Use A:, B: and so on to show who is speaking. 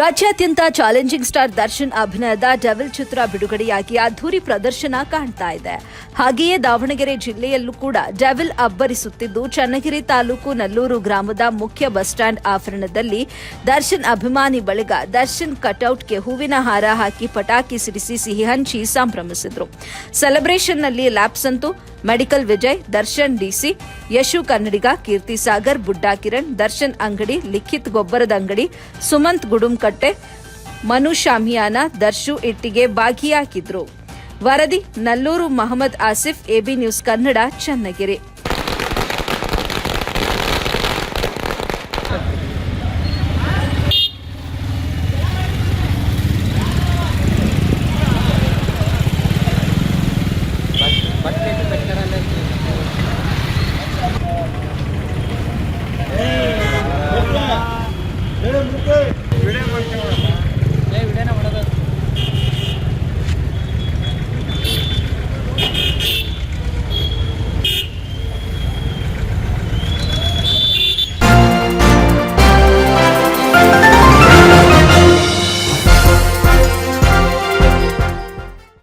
A: ರಾಜ್ಯಾದ್ಯಂತ challenging star Darshan ಅಭಿನಯದ devil ಚಿತ್ರ ಬಿಡುಗಡೆಯಾಗಿ ಅದ್ದೂರಿ ಪ್ರದರ್ಶನ ಕಾಣ್ತಾ ಇದೆ. ಹಾಗೆಯೇ ದಾವಣಗೆರೆ ಜಿಲ್ಲೆಯಲ್ಲೂ ಕೂಡ ಡೆವಿಲ್ ಅಬ್ಬರಿಸುತ್ತಿದ್ದು, ಚನ್ನಗಿರಿ ತಾಲೂಕು ನಲ್ಲೂರು ಗ್ರಾಮದ ಮುಖ್ಯ ಬಸ್ ಸ್ಟ್ಯಾಂಡ್ ಆವರಣದಲ್ಲಿ ದರ್ಶನ್ ಅಭಿಮಾನಿ ಬಳಗ ದರ್ಶನ್ ಕಟೌಟ್ಗೆ ಹೂವಿನ ಹಾರ ಹಾಕಿ ಪಟಾಕಿ ಸಿಡಿಸಿ ಸಿಹಿ ಹಂಚಿ ಸಂಭ್ರಮಿಸಿದ್ರು. ಸೆಲೆಬ್ರೇಷನ್ನಲ್ಲಿ ಲ್ಯಾಪ್ಸಂತು ಮೆಡಿಕಲ್ ವಿಜಯ್, ದರ್ಶನ್ ಡಿಸಿ, ಯಶು ಕನ್ನಡಿಗ, ಕೀರ್ತಿ ಸಾಗರ್, ಬುಡ್ಡಾ ಕಿರಣ್, ದರ್ಶನ್ ಅಂಗಡಿ, ಲಿಖಿತ್ ಗೊಬ್ಬರದ ಅಂಗಡಿ, ಸುಮಂತ್ ಗುಡುಂಕಟ್ಟೆ ಮನು ಶಾಮಿಯಾನ ದರ್ಶು ಇಟ್ಟಿಗೆ ಭಾಗಿಯಾಗಿದ್ರು ವರದಿ ನಲ್ಲೂರು ಮಹಮ್ಮದ್ ಆಸಿಫ್ ಎಬಿ ನ್ಯೂಸ್ ಕನ್ನಡ ಚನ್ನಗಿರಿ.